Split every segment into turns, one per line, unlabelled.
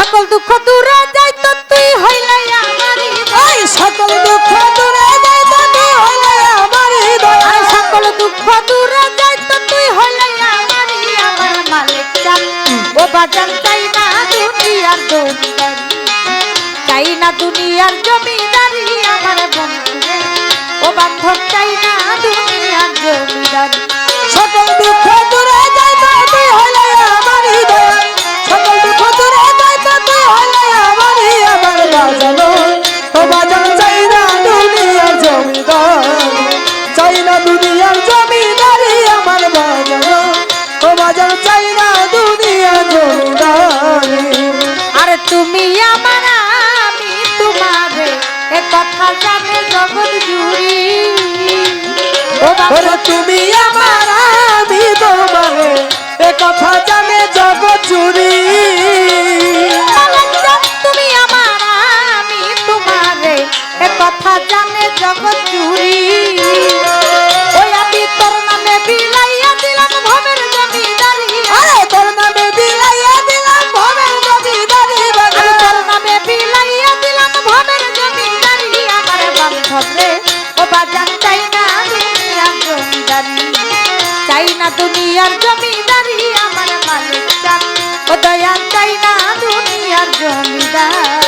সকল দুঃখ দূরে যাই তো তুই হইলে আমারই
ওই সকল দুঃখ দূরে যাই তো তুই হইলে আমার হৃদয়।
সকল দুঃখ দূরে যাই তো তুই হইলে আমারই আমার মালিক চান। ও বাজান চাই না দুনিয়ার জমিদারি। চাই না দুনিয়ার জমিদারি আমার বন্ধু। ও বান্ধব চাই না দুনিয়ার জমিদারি।
বাজান চাই না দুনিয়ার জমিদারি।
আর তুমি আমার আমি তোমারে এ কথা জানে জগৎ জুড়ি।
ওরে তুমি আমার আমি তোমারে এ কথা জানে জগৎ জুড়ি।
তুমি আমার আমি তোমারে এ কথা জানে জগৎ দুনিয়ার জমিদারি আমার মালিক চান ও দয়া চাই না দুনিয়ার জমিদার।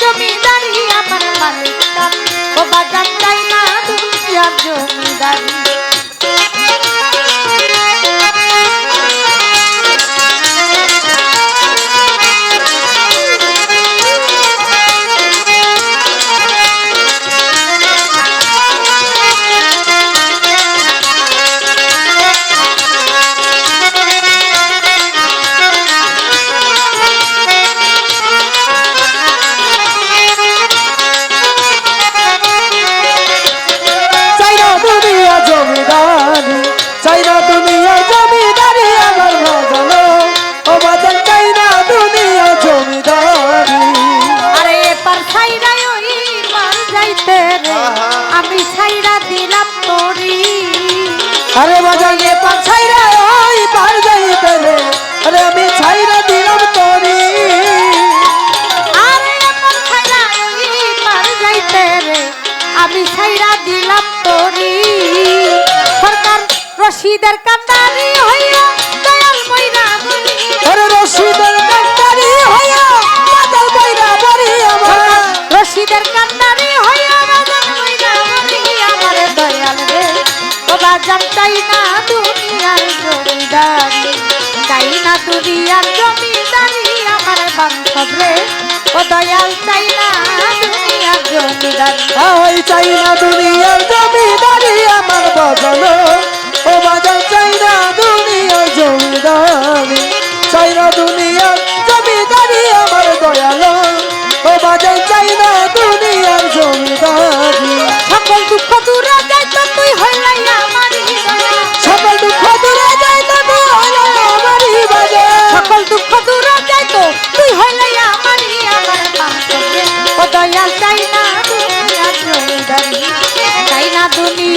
জমিদারি? আমার
মালিক ও বাজান চাই না দুনিয়ার জমিদারি? ছাইরা দিলাম তোরি।
আরে
এপার ছাইরা ওই পার যাইতে রে। আমি ছাইরা দিলাম তোরি। সরকার রশিদের কান্দারি হইয়া দয়াল মইরা গলি
রশিদের
দুনিয়ার জমিদারি। আমার
বাজানো